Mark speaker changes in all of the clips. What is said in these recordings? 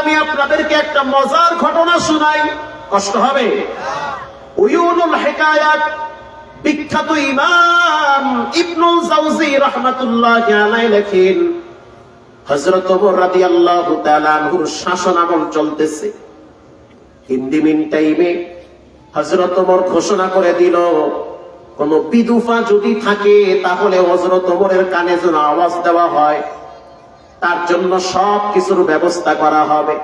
Speaker 1: আমি আপনাদেরকে একটা মজার ঘটনা শুনাই। কষ্ট হবে। বিখ্যাত ইমাম ইবনুল রাহমাতুল্লাহ লেখেন শাসন আমল চলতেছে। হিন্দি মিন টাইমে ওমর ঘোষণা করে দিল, কোন বিদুফা যদি থাকে তাহলে হযরত কানে যেন আওয়াজ দেওয়া হয়। তার জন্য সব কিছুর ব্যবস্থা করা হবে।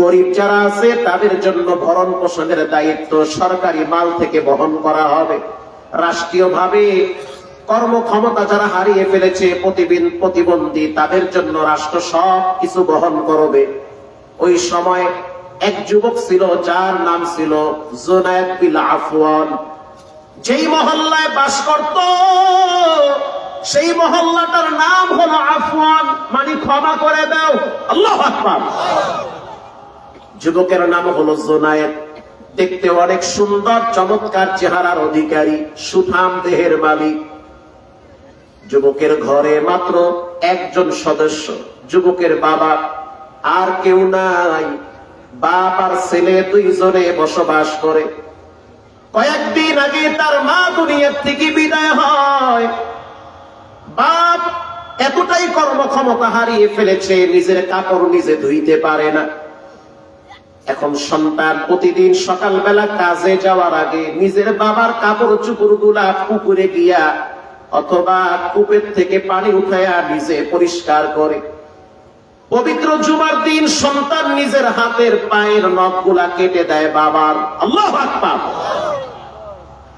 Speaker 1: গরিব যারা আছে, তাদের জন্য ভরণ পোষণের দায়িত্ব সরকারি মাল থেকে বহন করা হবে। রাষ্ট্রীয়ভাবে কর্মক্ষমতা যারা হারিয়ে ফেলেছে, প্রতিবিন, প্রতিবন্ধী, তাদের জন্য রাষ্ট্র সব কিছু বহন করবে। ওই সময় এক যুবক ছিল, যার নাম ছিল জোনায়দ বিল আফওয়ান। যেই মহল্লায় বাস করত সেই মহল্লাটার নাম হলো আফওয়ান। মানে ক্ষমা করে দাও। আল্লাহ আকবার। যুবকের নাম হলো জোনায়েদ। দেখতে অনেক সুন্দর, চমৎকার চেহারার অধিকারী, সুঠাম দেহের মালিক। যুবকের ঘরে মাত্র একজন সদস্য, যুবকের বাবা। আর কেউ নাই। বাপ আর ছেলে দুইজনে বসবাস করে। কয়েকদিন আগে তার মা দুনিয়ার থেকে বিদায় হয়। বাপ এতটাই কর্মক্ষমতা হারিয়ে ফেলেছে, নিজের কাপড় নিজে ধুইতে পারে না। এখন সন্তান প্রতিদিন সকালবেলা কাজে যাওয়ার আগে নিজের বাবার কাপড় চুপুরগুলা পুকুরে গিয়া অথবা কূপের থেকে পানি উঠাইয়া নিজে পরিষ্কার করে। পবিত্র জুমার দিন সন্তান নিজের হাতের পায়ের নখগুলা কেটে দেয় বাবার। আল্লাহ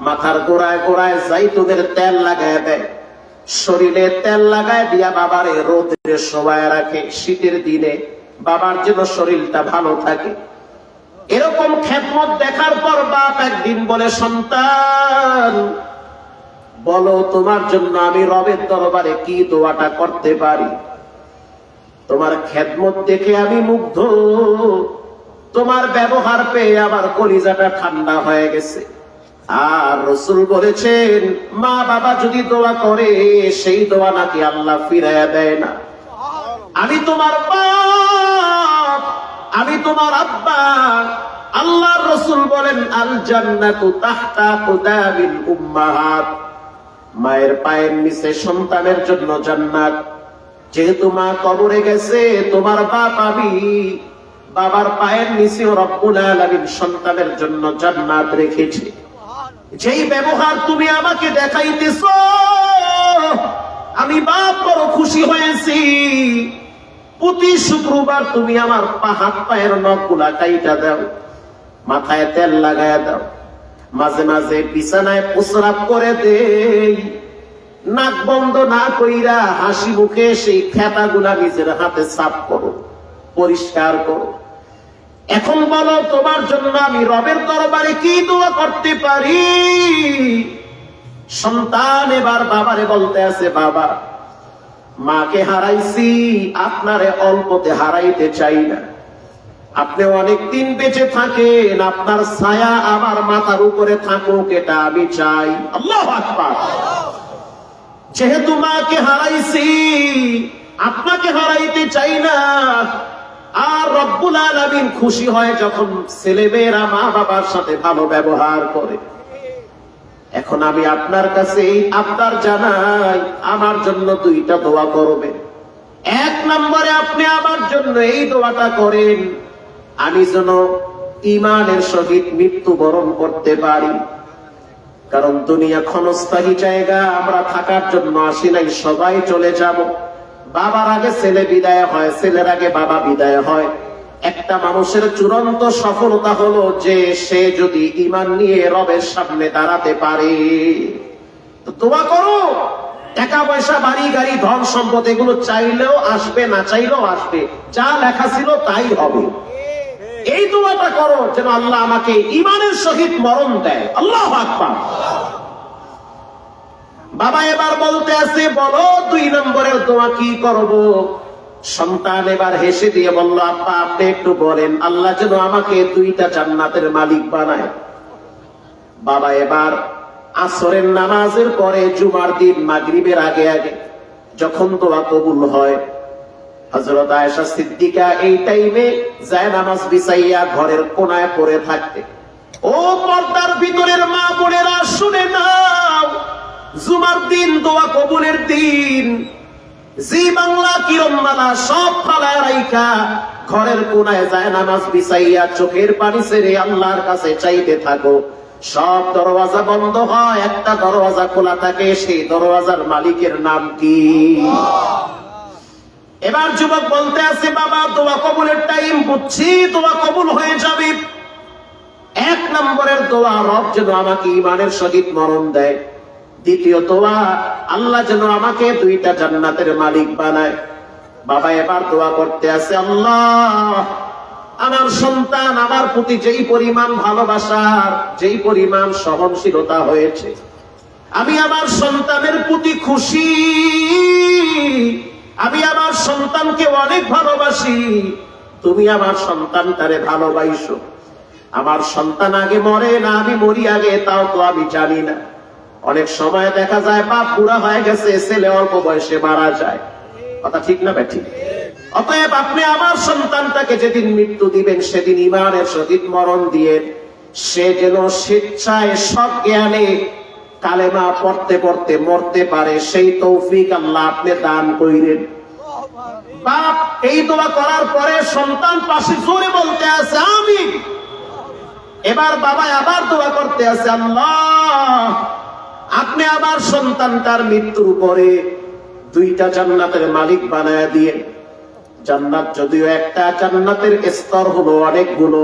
Speaker 1: মাথার গোড়ায় গোড়ায় জাইতুনের তেল লাগায় দেয়। শরীরে তেল লাগায় দিয়া বাবারে রোদে শোয়ায় রাখে। শীতের দিনে বাবার জন্য শরীরটা ভালো থাকে। এরকম খেদমত দেখার পর বাপ একদিন বলে, সন্তান, বলো তোমার জন্য আমি রবের দরবারে কি দোয়াটা করতে পারি? তোমার খেদমত দেখে আমি মুগ্ধ। তোমার ব্যবহার পেয়ে আমার কলিজাটা ঠান্ডা হয়ে গেছে। আর রসুল বলেছেন, মা বাবা যদি দোয়া করে, সেই দোয়া নাকি আল্লাহ ফিরাইয়া দেয় না। আমি তোমার বাপ, আমি তোমার আব্বা। আল্লাহর রসুল বলেন, আল উম্মাহাত। মায়ের পায়ের নিচে সন্তানের জন্য জান্নাত। যেহেতু মা কবরে গেছে, তোমার বাপ আমি। বাবার পায়ের নিচে রব্বুল আলামিন সন্তানের জন্য জান্নাত রেখেছে। যেই ব্যবহার তুমি আমাকে দেখাইতেছ, আমি বাপ বড় খুশি হয়েছি। প্রতি শুক্রবার তুমি আমার হাত পায়ের নখগুলা কাইটা দাও, মাথায় তেল লাগায় দাও, মাঝে মাঝে বিছানায় প্রস্রাব করে দেই। নাক বন্ধ না কইরা হাসি মুখে সেই খেতাগুলা নিজের হাতে সাফ করো, পরিষ্কার করো। এখন বলো, তোমার জন্য আমি রবের দরবারে কি দোয়া করতে পারি? সন্তান এবার বাবারে বলতে আছে, বাবা, মাকে হারাইছি, আপনারে অল্পতে হারাইতে চাই না। আপনি অনেক দিন বেঁচে থাকেন, আপনার ছায়া আমার মাথার উপরে থাকুক, এটা আমি চাই। আল্লাহ আকবার। যেহেতু মাকে হারাইছি, আপনাকে হারাইতে চাই না আর রব্বুল আলামিন খুশি হয় যখন ছেলেমেয়েরা মা বাবার সাথে ভালো ব্যবহার করে। এখন আমি আপনার কাছে এই আবদার জানাই, আমার জন্য দুইটা দোয়া করবে এক নম্বরে আপনি আমার জন্য এই দোয়াটা করেন, আমি যেন ইমানের সহিত মৃত্যুবরণ করতে পারি। কারণ দুনিয়া ক্ষণস্থায়ী জায়গা, আমরা থাকার জন্য আসি নাই, সবাই চলে যাব। বাবার আগে ছেলে বিদায় হয়, ছেলের আগে বাবা বিদায় হয়। একটা মানুষের চূড়ান্ত সফলতা হলো যে সে যদি ইমান নিয়ে রবের সামনে দাঁড়াতে পারে। তো দোয়া করো টাকা পয়সা বাড়ি, গাড়ি, ধন সম্পদ, এগুলো চাইলেও আসবে, না চাইলেও আসবে। যা লেখা ছিল তাই হবে। এই দোয়াটা করো যেন আল্লাহ আমাকে ইমানের সহিত মরণ দেয়। আল্লাহ আকবার। বাবা, এবার বলতে আছে, বলো দুই নম্বরের দোয়া কি করব? সন্তান এবার হেসে দিয়ে বলল আপা আপনি একটু বলেন, আল্লাহ যেন আমাকে দুইটা জান্নাতের মালিক বানায়। বাবা, এবার আসরের নামাজের পরে জুমার দিন, মাগরিবের আগে আগে যখন দোয়া কবুল হয় হজরত আয়েশা সিদ্দিকা এই টাইমে যায় নামাজ বিছাইয়া ঘরের কোনায় পড়ে থাকতে। ও পর্দার ভিতরের মা বোনেরা, শুনে নাও জুমার দিন, দোয়া কবুলের দিন। জি বাংলা কিরণমালা সব ফালায় রাইখা, ঘরের কোনায় যায় নামাজ বিছাইয়া, চোখের পানি ছেড়ে আল্লাহর কাছে চাইতে থাকো। সব দরওয়াজা বন্ধ হয়, একটা দরওয়াজা খোলা থাকে, সেই দরওয়াজার মালিকের নাম কি? এবার যুবক বলতে আছে, বাবা, দোয়া কবুলের টাইম বুঝছি, দোয়া কবুল হয়ে যাবে। এক নম্বরের দোয়া রব যেন আমাকে ইমানের সহিত মরণ দেয়। দ্বিতীয় দোয়া আল্লাহ যেন আমাকে দুইটা জান্নাতের মালিক বানায়। বাবা, এবার দোয়া করতে আছে, আল্লাহ, আমার সন্তান আমার প্রতি যেই পরিমাণ ভালোবাসার যেই পরিমাণ সহনশীলতা হয়েছে, আমি আমার সন্তানের প্রতি খুশি, আমি আমার সন্তানকে অনেক ভালোবাসি, তুমি আমার সন্তানটারে ভালোবাসো। আমার সন্তান আগে মরে না, আমি মরি আগে, তাও তো আমি জানি না। অনেক সময় দেখা যায় বাপ বুড়া হয়ে গেছে, ছেলে অল্প বয়সে মারা যায়। কথা ঠিক না ব্যাঠিক? অতএব আপনি আমার সন্তানটাকে যেদিন মৃত্যু দিবেন, সেদিন ইমানের সহিত মরণ দিয়ে সে যেন স্বেচ্ছায় সব জ্ঞানে কালেমা পড়তে পড়তে মরতে পারে, সেই তৌফিক আল্লাহ আপনি দান কইরেন বাপ, এই দোয়া করার পরে সন্তান পাশে জোরে বলতে আছে আমি এবার বাবা আবার দোয়া করতে আছে, আল্লাহ আপনি আবার সন্তানটার মৃত্যুর পরে দুইটা জান্নাতের মালিক বানায় দিয়ে, জান্নাত যদিও একটা জান্নাতের স্তর হলো অনেকগুলো,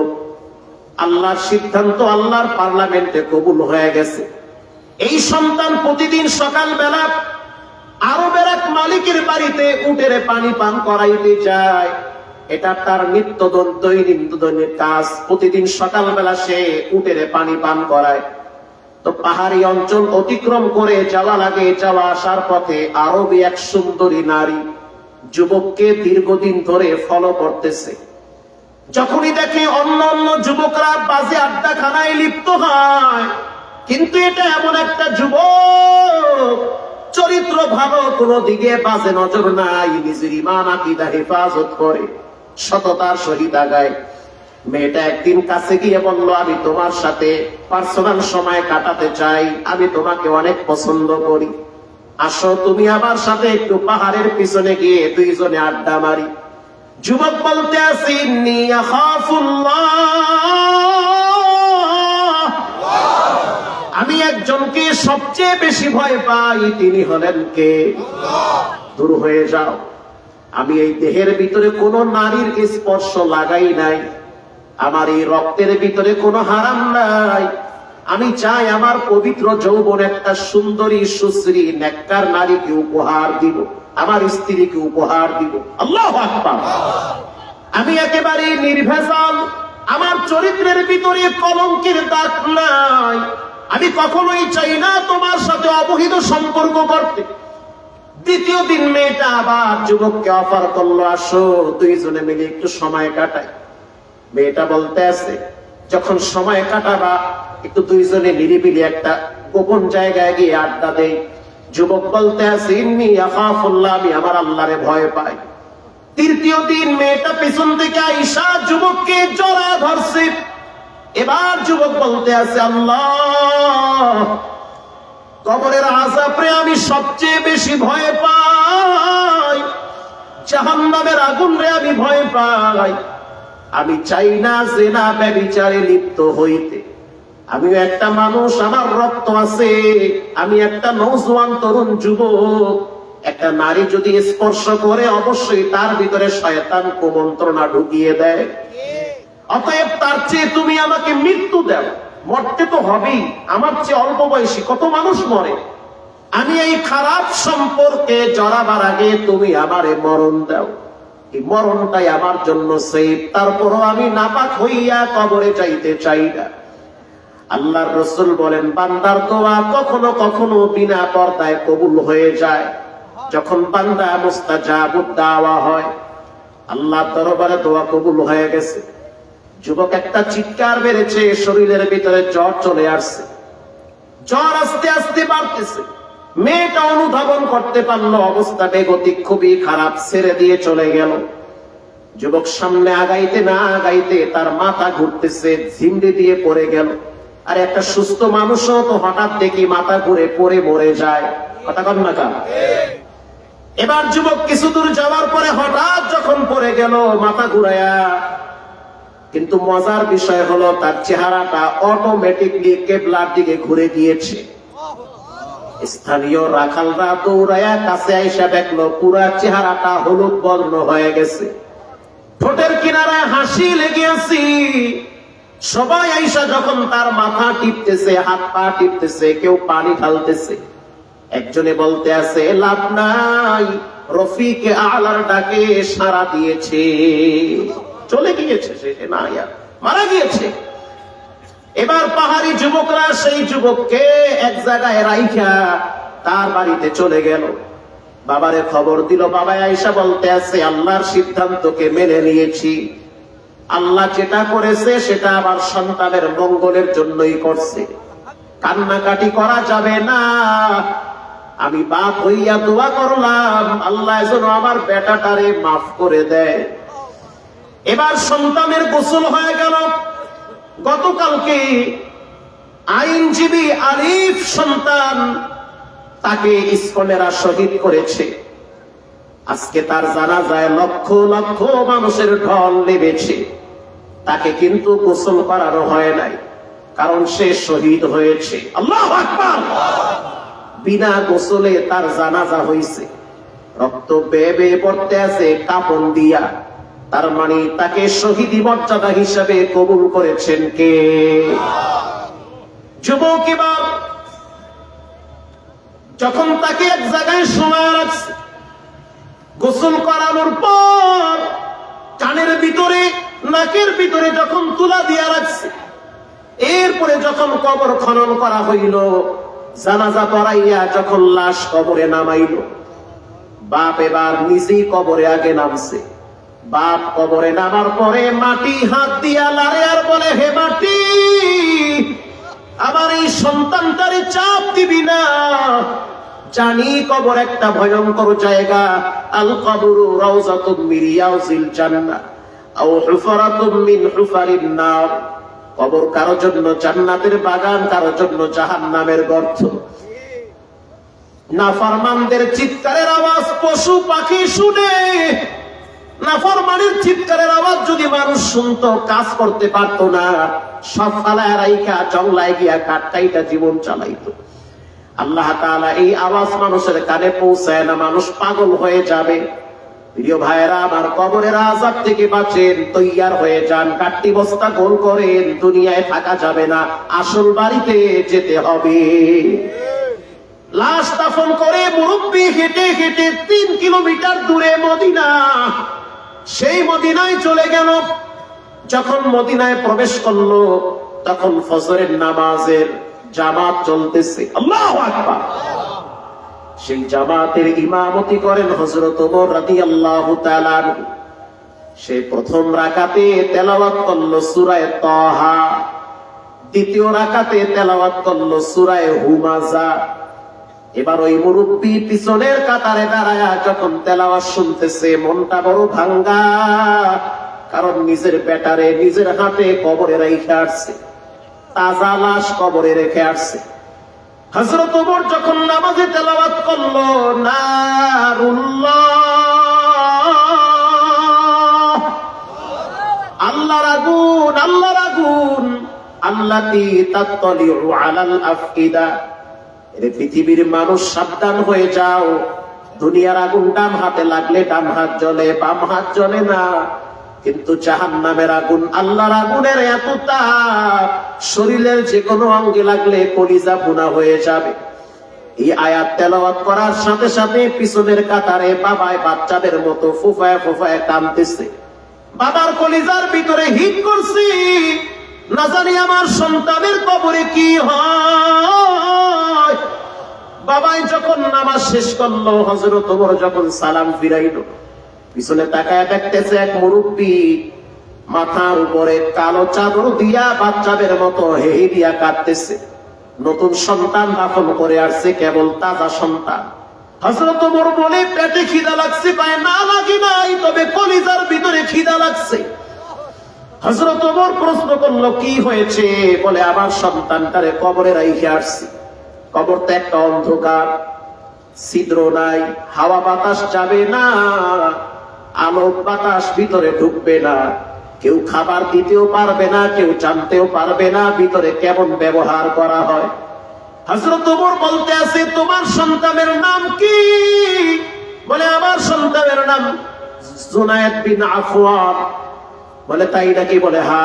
Speaker 1: আল্লাহর সিদ্ধান্ত, আল্লাহর পার্লামেন্টে কবুল হয়ে গেছে। এই সন্তান প্রতিদিন সকালবেলা আরবের এক মালিকের বাড়িতে উটেরে পানি পান করাইতে যায়। এটা তার নিত্যদন দৈনন্দিনের কাজ। প্রতিদিন সকালবেলা সে উটেরে পানি পান করায়। তো পাহাড়ি অঞ্চল অতিক্রম করে যাওয়া লাগে, যাওয়া আসার পথে আরবি এক সুন্দরী নারী যুবককে দীর্ঘদিন ধরে ফলো করতেছে। যখনই দেখে অন্য অন্য যুবকরা বাজে আড্ডা খানায় লিপ্ত হয়, কিন্তু এটা এমন একটা যুবক, চরিত্র ভালো, কোনো দিকে বাজে নজর নাই, নিজের ইমান, আকিদা, হেফাজত করে, সততার সহিত আগায়। মেয়েটা একদিন কাছে গিয়ে বলল, আমি তোমার সাথে পার্সোনাল সময় কাটাতে চাই। আমি তোমাকে অনেক পছন্দ করি। আসো তুমি আমার সাথে একটু পাহাড়ের পিছনে গিয়ে দুইজনে আড্ডা মারি। যুবক বলতে আসি আমি একজনকে সবচেয়ে বেশি ভয় পাই, তিনি হলেন কে? দূর হয়ে যাও। আমি এই দেহের ভিতরে কোনো নারীর স্পর্শ লাগাই নাই। আমার এই রক্তের ভিতরে কোনো হারাম নাই। আমি চাই আমার পবিত্র যৌবন একটা সুন্দরী, সুশ্রী, নেককার নারীকে উপহার দিব। আমার স্ত্রীকে উপহার দিব। আল্লাহ আমি একেবারে নির্ভেজাল। আমার চরিত্রের ভিতরে কলঙ্কের দাগ নাই। আমি কখনোই চাই না তোমার সাথে অবহিত সম্পর্ক করতে। দ্বিতীয় দিন মেয়েটা আবার যুবককে অফার করল, আসো দুইজনে মিলে একটু সময় কাটাই। মেয়েটা বলতে আছে, যখন সময় কাটাবা, একটু দুইজনে নিরিবিলি একটা গোপন জায়গায় গিয়ে আড্ডা দেই। যুবক বলতে আছে, ইন্নি আখাফুল্লাহ, আমি আমার আল্লাহরে ভয় পাই। তৃতীয় দিন মেয়েটা পিছন থেকে আইসা যুবককে জড়া ধরছে। এবার যুবক বলতে আছে, আল্লাহ, কবরের আজাবরে আমি সবচেয়ে বেশি ভয় পাই। জাহান্নামের আগুন রে আমি ভয় পাই। আমি চাই না যে না ব্যবিচারে লিপ্ত হইতে। আমিও একটা মানুষ, আমার রক্ত আছে, আমি একটা নৌজওয়ান তরুণ যুবক। একটা নারী যদি স্পর্শ করে, অবশ্যই তার ভিতরে শয়তান কুমন্ত্রণা ঢুকিয়ে দেয়। অতএব তার চেয়ে তুমি আমাকে মৃত্যু দাও। মরতে তো হবেই, আমার চেয়ে অল্প বয়সী কত মানুষ মরে? আমি এই খারাপ সম্পর্কে জড়াবার আগে তুমি আমারে মরণ দাও। মরণটাই আমার জন্য সেফ তারপরও আমি নাপাক হইয়া কবরে যাইতে চাই না। আল্লাহর রসুল বলেন, বান্দার দোয়া কখনো কখনো বিনা পর্দায় কবুল হয়ে যায়। যখন বান্দা মুস্তাজাবুদ দাওয়া হয় আল্লাহ দরবারে দোয়া কবুল হয়ে গেছে। যুবক একটা চিৎকার বেড়েছে শরীরের ভিতরে জ্বর চলে আসছে। জ্বর আস্তে আস্তে বাড়তেছে। মেয়েটা অনুধাবন করতে পারল অবস্থা বেগতিক খুবই খারাপ, ছেড়ে দিয়ে চলে গেল। যুবক সামনে আগাইতে না আগাইতে তার মাথা ঘুরতেছে, ঝিমড়ে দিয়ে পড়ে গেল। আর একটা সুস্থ মানুষও তো হঠাৎ দেখি মাথা ঘুরে পড়ে মরে যায়। কথা কন না এবার যুবক কিছু দূর যাওয়ার পরে হঠাৎ যখন পড়ে গেল, মাথা ঘুরায়া। কিন্তু মজার বিষয় হলো, তার চেহারাটা অটোমেটিকলি কেবলার দিকে ঘুরে গিয়েছে। স্থানীয় রাখালরা দৌড়ায়া কাছে আইসা দেখল, পুরা চেহারাটা হলুদ বর্ণ হয়ে গেছে। ঠোঁটের কিনারায় হাসি লেগেছি সবাই আইসা যখন তার মাথা টিপতেছে, হাত পা টিপতেছে, কেউ পানি ঢালতেছে। একজনে বলতে আছে, লাভ নাই, রফিক আলার ডাকে সারা দিয়েছে। চলে গিয়েছে সে না মারা গিয়েছে। এবার পাহাড়ি যুবকরা সেই যুবককে এক জায়গায় রাইখা তার বাড়িতে চলে গেল। বাবারে খবর দিল বাবা আইসা বলতে আছে, আল্লাহর সিদ্ধান্তকে মেনে নিয়েছি। আল্লাহ যেটা করেছে সেটা আমার সন্তানের মঙ্গলের জন্যই করছে। কান্নাকাটি করা যাবে না। আমি বাপ হইয়া দোয়া করলাম, আল্লাহ যেন আমার বেটাটারে মাফ করে দেয়। এবার সন্তানের গোসল হয়ে গেল। গতকালকে আইনজীবী আরিফ সন্তান তাকে ইস্কনেরা শহীদ করেছে। আজকে তার জানা যায় লক্ষ লক্ষ মানুষের ঢল নেমেছে। তাকে কিন্তু গোসল করানো হয় নাই, কারণ সে শহীদ হয়েছে। আল্লাহ বিনা গোসলে তার জানাজা হয়েছে রক্ত বেয়ে পড়তে আছে কাপন দিয়া। তার মানে তাকে শহীদি মর্যাদা হিসাবে কবুল করেছেন কে? যুবক যখন তাকে এক জায়গায় সময় রাখছে, গোসল করানোর পর কানের ভিতরে, নাকের ভিতরে যখন তুলা দিয়া রাখছে, এরপরে যখন কবর খনন করা হইল, জানাজা পড়াইয়া যখন লাশ কবরে নামাইল, বাপ এবার নিজেই কবরে আগে নামছে। বাপ কবরে নামার পরে মাটি হাত দিয়া লারে আর বলে, হে মাটি, আমার এই সন্তানটারে চাপ দিবি না। জানি কবর একটা ভয়ঙ্কর জায়গা। আল কবরু রাউজাতুম মিন রিয়াজিল জান্নাহ আও হুফরাতুম মিন হুফারিন নার। কবর কারও জন্য জান্নাতের বাগান, কারও জন্য জাহান্নামের গর্ত। নাফরমানদের চিৎকারের আওয়াজ, পশু পাখি শুনে নাফরমানের চিৎকারের আওয়াজ যদি মানুষ শুনতো, কাজ করতে পারতো না, সব ফালায় রাইখা জংলায় গিয়া কাটটাইটা জীবন চালাইতো। আল্লাহ তাআলা এই আওয়াজ মানুষের কানে পৌঁছায় না, মানুষ পাগল হয়ে যাবে। প্রিয় ভাইরা আমার কবরের আজাব থেকে বাঁচেন, তৈয়ার হয়ে যান, কাটটি বস্তা গোল করেন, দুনিয়ায় থাকা যাবে না, আসল বাড়িতে যেতে হবে। লাশ দাফন করে মুরব্বী হেঁটে হেঁটে তিন কিলোমিটার দূরে মদিনা। সেই মদিনায় চলে গেল। যখন মদিনায় প্রবেশ করল, তখন ফজরের নামাজের জামাত চলতেছে। আল্লাহ সেই জামাতের ইমামতি করেন হজরত ওমর। সে প্রথম রাকাতে তেলাওয়াত করল সূরায়ে তাহা। দ্বিতীয় রাকাতে তেলাওয়াত করল সূরায়ে হুমাজা এবার ওই মুরব্বী পিছনের কাতারে দাঁড়ায়া যখন তেলাওয়াত শুনতেছে, মনটা বড় ভাঙ্গা। কারণ নিজের পেটারে নিজের হাতে কবরে রেখে আসছে। তাজা লাশ কবরে রেখে আসছে। হজরত ওমর যখন নামাজে তেলাওয়াত করল, নারুল্লাহ। আগুন আল্লাহর আগুন তাত্তালিউ আলাল আফকিদা পৃথিবীর মানুষ সাবধান হয়ে যাও। দুনিয়ার আগুন ডান হাতে লাগলে ডান হাত জ্বলে, বাম হাত জ্বলে না। কিন্তু জাহান নামের আগুন আল্লাহর আগুনের এত তাপ, শরীরের যে কোনো অঙ্গে লাগলে কলিজা পুনা হয়ে যাবে। এই আয়াত তেলাওয়াত করার সাথে সাথে পিছনের কাতারে বাবায় বাচ্চাদের মতো ফুফায় ফুফায় কানতেছে বাবার কলিজার ভিতরে হিট করছি। না জানি আমার সন্তানের কবরে কি হয়। বাবাই যখন নামাজ শেষ করল হজরত যখন সালাম ফিরাইলো, পিছনে তাকায় দেখতেছে এক মুরব্বী মাথার উপরে কালো চাদর দিয়া বাচ্চাদের মতো হেই দিয়া কাটতেছে নতুন সন্তান দাফন করে আসছে, কেবল তাজা সন্তান। হজরত মোর বলে, পেটে খিদা লাগছে, পায় না লাগি নাই, তবে কলিজার ভিতরে খিদা লাগছে। হজরত ওমর প্রশ্ন করল, কি হয়েছে? বলে, আমার সন্তানটারে কবরে রাইখে আসছি। কবর তো একটা অন্ধকার, ছিদ্র নাই, হাওয়া বাতাস যাবে না, আলো বাতাস ভিতরে ঢুকবে না, কেউ খাবার দিতেও পারবে না, কেউ জানতেও পারবে না ভিতরে কেমন ব্যবহার করা হয়। হজরত ওমর বলতে আছে, তোমার সন্তানের নাম কি? বলে, আমার সন্তানের নাম জুনায়েদ বিন আফওয়ান। বলে, তাই নাকি? বলে হা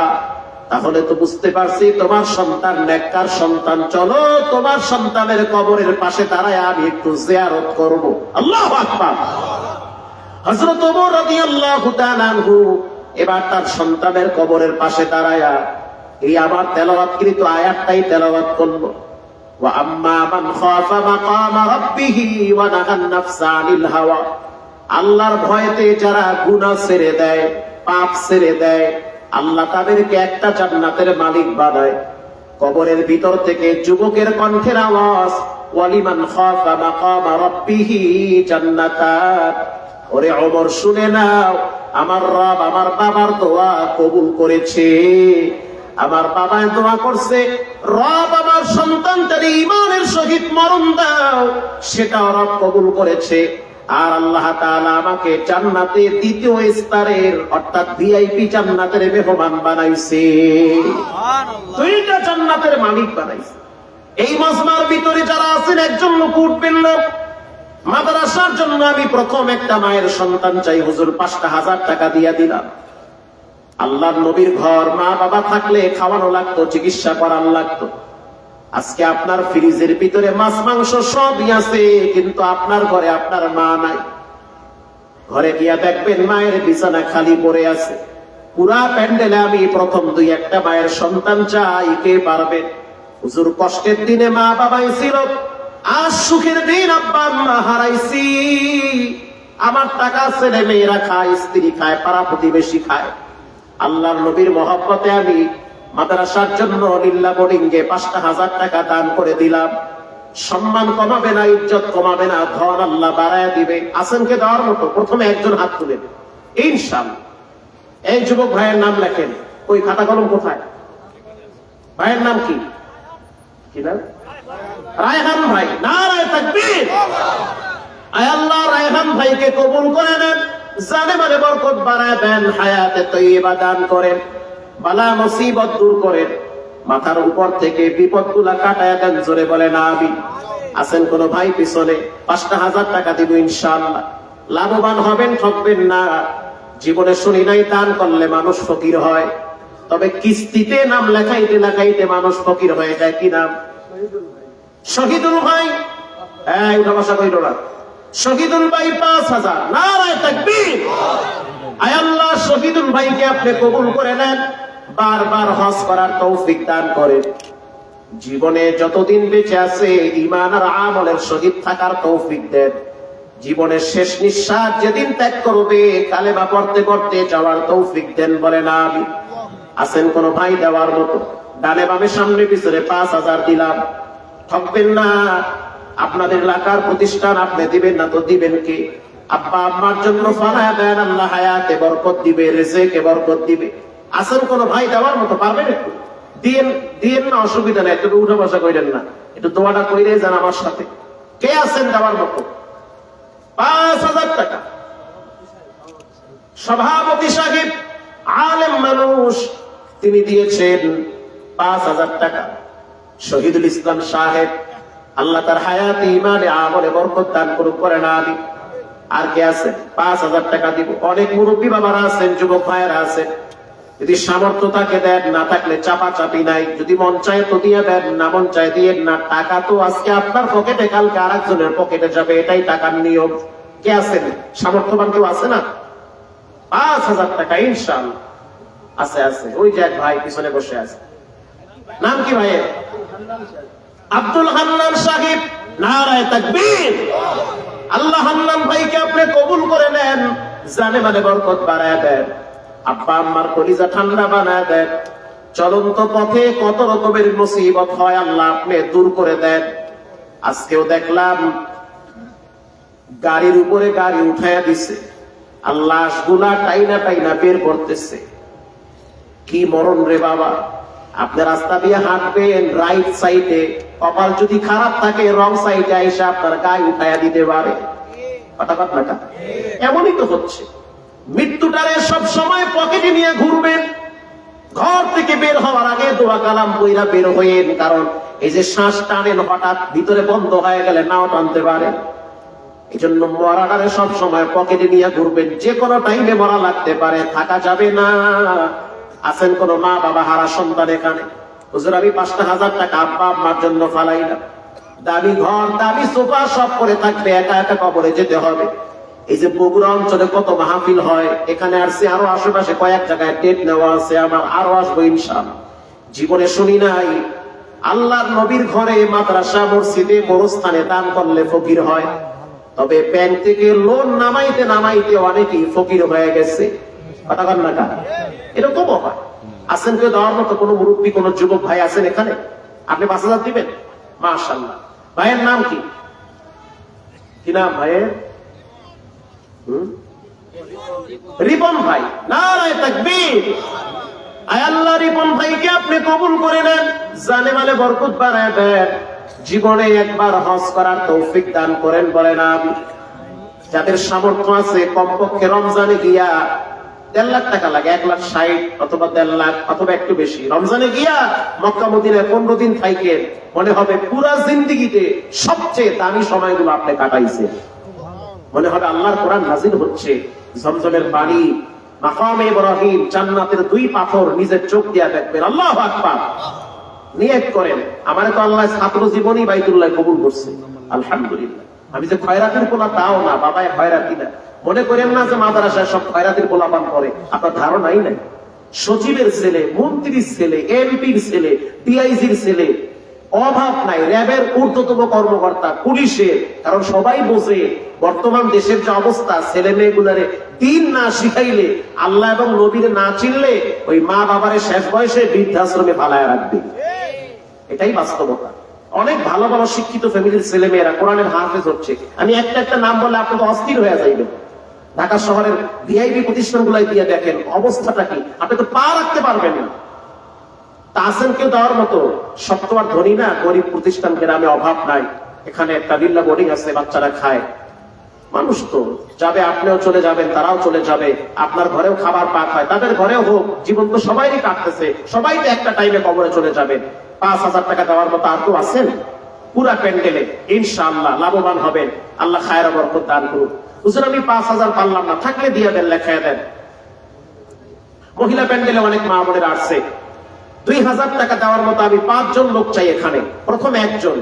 Speaker 1: তাহলে তো বুঝতে পারছি তোমার সন্তান নেককার সন্তান। চলো তোমার সন্তানের কবরের পাশে দাঁড়ায়, আমি একটু জিয়ারত করব। আল্লাহ আকবার। হযরত ওমর রাদিয়াল্লাহু তাআলা আনহু এবার তার সন্তানের কবরের পাশে দাঁড়ায়া এই আমার তেলাওয়াতকৃত আয়াতটাই তেলাওয়াত করব ওয়া আম্মা মান খাফা মাকামা রাব্বিহি ওয়া নাফসা আনিল হাওয়া। আল্লাহর ভয়েতে যারা গুনাহ ছেড়ে দেয় পাপ ছেড়ে দেয়। আল্লাহ তাদেরকে একটা জান্নাতের মালিক বানায়। কবরের ভিতর থেকে যুবকের কণ্ঠের আওয়াজ, ওয়ালিমান খাফা মাকামা রাব্বিহি জান্নাতাত ওরে ওমর, শুনে নাও, আমার রব আমার বাবার দোয়া কবুল করেছে। আমার বাবায় দোয়া করছে, রব আমার সন্তানটার ইমানের সহিত মরণ দাও সেটা রব কবুল করেছে। আর আল্লাহ তাআলা আমাকে জান্নাতে দ্বিতীয় স্তরের অর্থাৎ ভিআইপি জান্নাতের মেহমান বানাইছে। দুইটা জান্নাতের মালিক বানাইছে। এই মজমার ভিতরে যারা আছেন একজন লোক উঠবেন না মাদ্রাসার জন্য আমি প্রথম একটা মায়ের সন্তান চাই। হুজুর পাঁচটা হাজার টাকা দিয়া দিলাম। আল্লাহ নবীর ঘর মা বাবা থাকলে খাওয়ানো লাগতো চিকিৎসা করার লাগতো। আজকে আপনার ফ্রিজের ভিতরে মাছ, মাংস সবই আছে, কিন্তু আপনার ঘরে আপনার মা নাই। ঘরে গিয়া দেখবেন মায়ের বিছানা খালি পড়ে আছে। পুরা প্যান্ডেলে আমি প্রথম দুই একটা মায়ের সন্তান চাই, কে পারবে? হুজুর, কষ্টের দিনে মা বাবাই ছিল। আজ সুখের দিন আব্বা আম্মা হারাইছি। আমার টাকা ছেলে মেয়েরা খায়, স্ত্রী খায়, পাড়া প্রতিবেশী খায়। আল্লাহর নবীর মহব্বতে আমি মাদ্রাসার জন্য লিল্লা বোর্ডিংয়ে পাঁচটা হাজার টাকা দান করে দিলাম। সম্মান কমাবে না, ইজ্জত কমাবে না, ধন আল্লাহ বাড়ায় দিবে। আসেনকে দেওয়ার মতো প্রথমে একজন হাত তুলে দেবে ইনশাল্লাহ এই যুবক ভাইয়ের নাম লেখেন। ওই খাতা কলম কোথায়? ভাইয়ের নাম কি? কি রায়হান ভাই। না, রায় তাকবীর। আয় আল্লাহ, রায়হান ভাইকে কবুল করে নেন। জানে মানে বরকত বাড়ায় দেন, হায়াতে তৈবা দান করেন। বালা মুসিবত দূর করেন মাথার উপর থেকে বিপদগুলা কাটায় দেন, জোরে বলে না আমি আছেন কোন ভাই পিছনে? পাঁচটা হাজার টাকা দিব, ইনশাআল্লাহ। লাভবান হবেন, ঠকবেন না। জীবনে শুনি নাই, দান করলে মানুষ ফকির হয়। তবে কিস্তিতে নাম লেখাইতে লেখাইতে মানুষ ফকির হয়ে যায়, কি নাম? শহীদুল ভাই। হ্যাঁ উঠা বসা কইল না। শহীদুল ভাই পাঁচ হাজার। নারায় তাকবীর। আয় আল্লাহ, শহীদুল ভাইকে আপনি কবুল করে নেন। বারবার হজ করার তৌফিক দান করেন। জীবনে যতদিন বেঁচে আছে ইমান আর আমলের সহিত থাকার তৌফিক দেন। জীবনের শেষ নিঃশ্বাস যেদিন ত্যাগ করবে, কালেমা পড়তে পড়তে যাওয়ার তৌফিক দেন বলে না আমি। আছেন কোন ভাই দেওয়ার মতো? ডানে বামে সামনে পিছনে পাঁচ হাজার দিলাম। ঠকবেন না। আপনাদের এলাকার প্রতিষ্ঠান আপনি দিবেন না তো দিবেন কি? আব্বা আম্মার জন্য ফালায় দেন, আল্লাহ হায়াতে বরকত দিবে, রেজেকে বরকত দিবে। আসেন কোন ভাই দেওয়ার মতো পারবেন একটু। দিয়েন দিয়েন না, অসুবিধা নাই একটু উঠে বসা কইলেন না। একটু দোয়াটা কইরে যান আমার সাথে। কে আছেন দেওয়ার মতো? পাঁচ হাজার টাকা। সভাপতি সাহেব, আলেম মানুষ, তিনি দিয়েছেন পাঁচ হাজার টাকা। শহীদুল ইসলাম সাহেব, আল্লাহ তার হায়াতি ইমানে আমলে বরকত দান করুক করে না আমি আর কে আছে? পাঁচ হাজার টাকা দিব। অনেক মুরব্বী বাবারা আছেন, যুবক ভাইয়েরা আছেন। যদি সামর্থ্য থাকে দেন, না থাকলে চাপা চাপি নাই। যদি মন চায় তো দিয়ে দেন, না মন চায় দিয়ে না, টাকা তো আজকে আপনার পকেটে, কালকে আর একজনের পকেটে যাবে, এটাই টাকার নিয়ম। কে আছেন? সামর্থ্যবান কেউ আছে না? পাঁচ হাজার টাকা ইনশাল্লাহ আছে আছে। ওই যে এক ভাই পিছনে বসে আছে। নাম কি ভাইয়ের? আব্দুল হান্নান সাহেব। নারায় তাকবীর। আল্লাহ হান্নান ভাইকে আপনি কবুল করে নেন। জানে মানে বরকত বাড়ায় দেন। আব্বা আম্মার কলিজা ঠান্ডা বানায় দেন চলন্ত পথে কত রকমের মুসিবত হয় আল্লাহ আপনি দূর করে দেন। আজকেও দেখলাম গাড়ির উপরে গাড়ি উঠাইয়া দিছে। টাইনা টাইনা বের করতেছে। কি মরণ রে বাবা। আপনি রাস্তা দিয়ে হাঁটবেন রাইট সাইডে কপাল যদি খারাপ থাকে রং সাইডে আইসা আপনার গায়ে উঠাইয়া দিতে পারে। কথা কথাটা এমনই তো হচ্ছে। মৃত্যুটারে সব সময় পকেটে নিয়ে ঘুরবেন। ঘর থেকে বের হওয়ার আগে দোয়া কালাম বইরা বের হইেন কারণ এই যে শ্বাস টানেন হঠাৎ ভিতরে বন্ধ হয়ে গেলে নাও টানতে পারে। এই জন্য মরাটারে সব সময় পকেটে নিয়ে ঘুরবেন, যে কোনো টাইমে মরা লাগতে পারে, থাকা যাবে না। আছেন কোন মা বাবা, হারা সন্তান এখানে? হুজুর, আমি পাঁচটা হাজার টাকা আব্বা আম্মার জন্য ফালাই না দাবি ঘর দাবি সোফা, সব করে থাকবে, একা একা কবরে যেতে হবে। এই যে বগুড়া অঞ্চলে কত মাহফিল হয়, এখানে আসছে আরও আশেপাশে কয়েক জায়গায় ডেট নেওয়া আছে, আমার আরও আসব ইনশাল জীবনে শুনি নাই, আল্লাহর নবীর ঘরে মাদ্রাসা, মসজিদে, মরস্থানে দান করলে ফকির হয়। তবে ব্যাংক থেকে লোন নামাইতে নামাইতে অনেকেই ফকির হয়ে গেছে। কন এরকমও হয়। আছেন কেউ দেওয়ার মতো কোনো মুরব্বী, কোনো যুবক ভাই আছেন এখানে? আপনি পাঁচ হাজার দিবেন? মাশাল্লাহ ভাইয়ের নাম কি? কি নাম ভাইয়ের? রিপন ভাই। আল্লাহ রিপন ভাইকে আপনি কবুল করে নেন, জানে মানে দেন। জীবনে একবার হজ করার তৌফিক দান করেন যাদের সামর্থ্য আছে, কমপক্ষে রমজানে গিয়া দেড় লাখ টাকা লাগে, এক লাখ ষাট অথবা দেড় লাখ, অথবা একটু বেশি। রমজানে গিয়া মক্কা মদিনায় পনেরো দিন থাইকে মনে হবে পুরা জিন্দিগিতে সবচেয়ে দামি সময়গুলো আপনি কাটাইছে মনে হবে আল্লাহর কোরআন নাজিল হচ্ছে। জমজমের পানি ইব্রাহিম, জান্নাতের দুই পাথর নিজের চোখ দিয়া দেখবেন। আল্লাহ আকবার। নিয়ত করেন। আমার তো আল্লাহ ছাত্র জীবনই বাইতুল্লাহ কবুল করছে। আলহামদুলিল্লাহ। আমি যে খয়রাতের পোলা তাও না বাবায় খয়রাতি না। মনে করেন না যে মাদ্রাসায় সব খয়রাতের পোলা পান করে। আপনার ধারণাই নাই। সচিবের ছেলে, মন্ত্রীর ছেলে, এমপির ছেলে ডিআইজির ছেলে অভাব নাই, র্যাবের ঊর্ধ্বতম কর্মকর্তা, পুলিশের। কারণ সবাই বোঝে, বর্তমান দেশের যে অবস্থা, ছেলে মেয়েগুলারে দিন না শিখাইলে, আল্লাহ এবং নবীর না চিনলে, ওই মা বাবারে শেষ বয়সে বৃদ্ধাশ্রমে পালায় রাখবে। এটাই বাস্তবতা। অনেক ভালো ভালো শিক্ষিত ফ্যামিলির ছেলে মেয়েরা কোরআনের হাফেজ হচ্ছে। আমি একটা একটা নাম বলে আপনাকে অস্থির হয়ে যাইবেন ঢাকা শহরের ভিআইপি প্রতিষ্ঠানগুলাই দিয়ে দেখেন, অবস্থাটা কি? আপনি তো পা রাখতে পারবেন না। তাসেন দেওয়ার মতো সব তো আর ধনী না, গরিব প্রতিষ্ঠান গ্রামে অভাব নাই। এখানে একটা বিল্লা বোর্ডিং আছে, বাচ্চারা খায়। মানুষ তো, যাবে আপনিও চলে যাবেন, তারাও চলে যাবে। আপনার ঘরেও খাবার পাক হয়, তাদের ঘরেও হোক, জীবন তো সবাইই কাটতেছে। সবাই তো একটা টাইমে কবরে চলে যাবে। পাঁচ হাজার টাকা দেওয়ার মতো আর তো আছেন? পুরা প্যান্ডেলে, ইনশাআল্লাহ লাভবান হবেন। আল্লাহ খায়রা বরকত দান করুন হুজুর, আমি পাঁচ হাজার পারলাম না, থাকলে দিয়ে দেন লেখায় দেন। মহিলা প্যান্ডেলে অনেক মা বোনের আসছে। দুই হাজার টাকা দেওয়ার মতো আমি পাঁচজন লোক চাই এখানে। প্রথম একজন।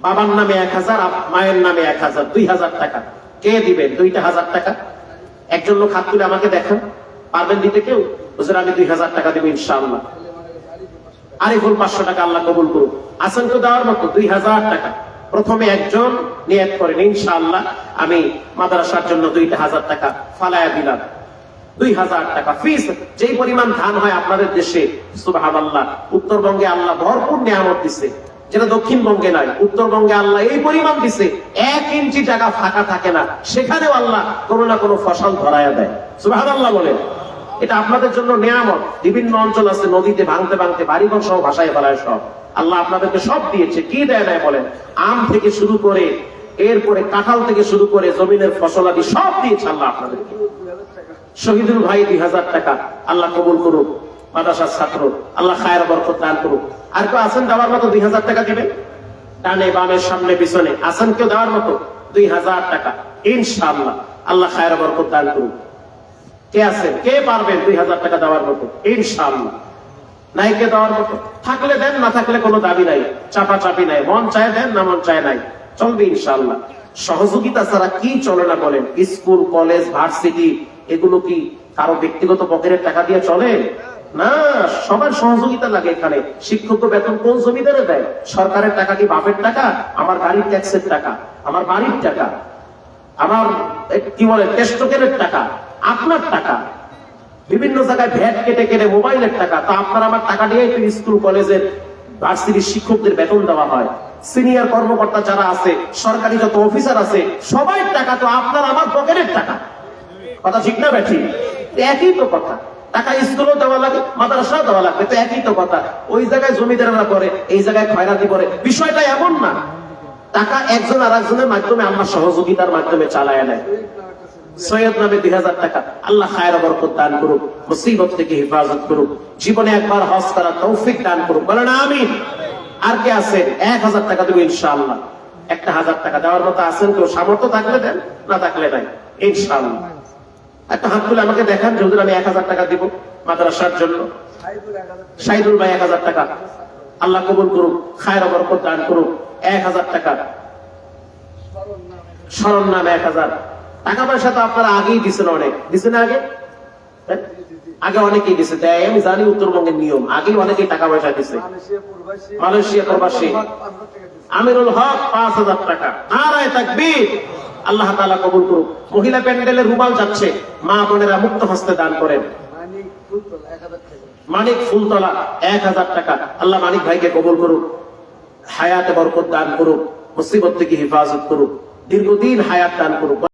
Speaker 1: বাবার নামে এক হাজার মায়ের নামে এক হাজার, দুই হাজার টাকা। কে দিবেন দুইটা হাজার টাকা। একজন লোক হাত তুলে আমাকে দেখান। পারবেন দিতে কেউ? হুজুর, আমি দুই হাজার টাকা দেবো ইনশাআল্লাহ। আরিফুল পাঁচশো টাকা আল্লাহ কবুল করুন আসেন তো দেওয়ার মতো দুই হাজার টাকা। প্রথমে একজন নিয়ত করেন, ইনশাআল্লাহ। আমি মাদ্রাসার জন্য দুইটা হাজার টাকা ফালায়া দিলাম। দুই হাজার টাকা ফিস পরিমাণ ধান হয় আপনাদের দেশে উত্তরবঙ্গে আল্লাহ ভরপুর নিয়ামত দিছে। যেটা দক্ষিণবঙ্গে নাই উত্তরবঙ্গে আল্লাহ এই পরিমাণ দিছে। এক ইঞ্চি ফাঁকা থাকে না, সেখানেও আল্লাহ কোনো না কোনো ফসল ধরায়া দেয়। আল্লাহ এটা আপনাদের জন্য নিয়ামত। বিভিন্ন অঞ্চল আছে, নদীতে ভাঙতে ভাঙতে বাড়িঘর সহ ভাষায় ফেলায় সব। আল্লাহ আপনাদেরকে সব দিয়েছে। কি দেয় নাই বলেন? আম থেকে শুরু করে, এরপরে কাঁঠাল থেকে শুরু করে জমিনের ফসলাদি সব দিয়েছে আল্লাহ আপনাদেরকে। শহীদুল ভাই দুই হাজার টাকা, আল্লাহ কবুল করুক, মাদ্রাসার ছাত্র, আল্লাহ খায়ের বরকত দান করুক। আর কেউ আছেন দেওয়ার মতো দুই হাজার টাকা দিবেন ডানে বামের সামনে পিছনে আছেন কেউ দেওয়ার মতো? দুই হাজার টাকা, ইনশাআল্লাহ, আল্লাহ খায়ের বরকত দান করুক। কে আছেন কে পারবেন দুই হাজার টাকা দেওয়ার মতো? ইনশাআল্লাহ। নাই কে দেওয়ার মতো? থাকলে দেন, না থাকলে কোনো দাবি নাই চাপা চাপি নাই, মন চায় দেন, না মন চায় নাই, চলবে ইনশাআল্লাহ। সহযোগিতা ছাড়া কি চলে না বলেন? স্কুল, কলেজ, ভার্সিটি এগুলো কি কারও ব্যক্তিগত পকেটের টাকা দিয়ে চলে? না, সবার সহযোগিতা লাগে এখানে। শিক্ষক বেতন কোন জমিদারে দেয়? সরকারের টাকা কি বাপের টাকা? আমার গাড়ির ট্যাক্সের টাকা, আমার বাড়ির টাকা, আমার কি বলে টেস্টকের টাকা, আপনার টাকা। বিভিন্ন জায়গায় ভ্যাট কেটে কেটে মোবাইলের টাকা। তা আপনার আমার টাকা দিয়ে স্কুল কলেজের ভার্সিটির শিক্ষকদের বেতন দেওয়া হয়। সিনিয়র কর্মকর্তা যারা আছে, সরকারি যত অফিসার আছে, সবাই টাকা তো আপনার আমার পকেটের টাকা। কথা ঠিক না ব্যাঠি একই তো কথা। টাকা স্কুলও দেওয়া লাগে, মাদ্রাসাও দেওয়া লাগবে, তো একই তো কথা। ওই জায়গায় জমিদারেরা করে, এই জায়গায় খয়রাতি করে। বিষয়টা এমন না। টাকা একজন আর একজনের মাধ্যমে আমার সহযোগিতার মাধ্যমে চালায় নেয়। সৈয়দ নামে দুই হাজার টাকা। আল্লাহ খায়ের বরকত দান করুক, মুসিবত থেকে হেফাজত করুক, জীবনে একবার হজ করা তৌফিক দান করুক। বলে না আমি আর কে আছেন এক হাজার টাকা দেবো ইনশাআল্লাহ। একটা হাজার টাকা দেওয়ার মতো আছেন কেউ সামর্থ্য থাকলে দেন, না থাকলে নাই, ইনশাআল্লাহ। একটা হাত তুলে আমাকে দেখান যে হুজুর আমি এক হাজার টাকা দিব মাদ্রাসার জন্য। সাইদুল ভাই এক হাজার টাকা। আল্লাহ কবুল করুক খায়ের বরকত দান করুক এক হাজার টাকা। স্মরণ নাম এক হাজার। টাকা পয়সা তো আপনারা আগেই দিচ্ছেন অনেক। দিচ্ছেন আগে? হ্যাঁ? আগে অনেকেই দিছে। দেয় আমি জানি উত্তরবঙ্গের নিয়ম। আগেই অনেকেই টাকা পয়সা দিছে। মালয়েশিয়া প্রবাসী। আমিরুল হক পাঁচ হাজার টাকা। আর তাকবীর। আল্লাহ তালা কবুল করুক। মহিলা প্যান্ডেলের রুমাল যাচ্ছে। মা বোনেরা মুক্ত হস্তে দান করেন। মানিক ফুলতলা এক হাজার টাকা। আল্লাহ মানিক ভাইকে কবুল করুক। হায়াতে বরকত দান করুক। মুসিবত থেকে হেফাজত করুক। দীর্ঘদিন হায়াত দান করুক।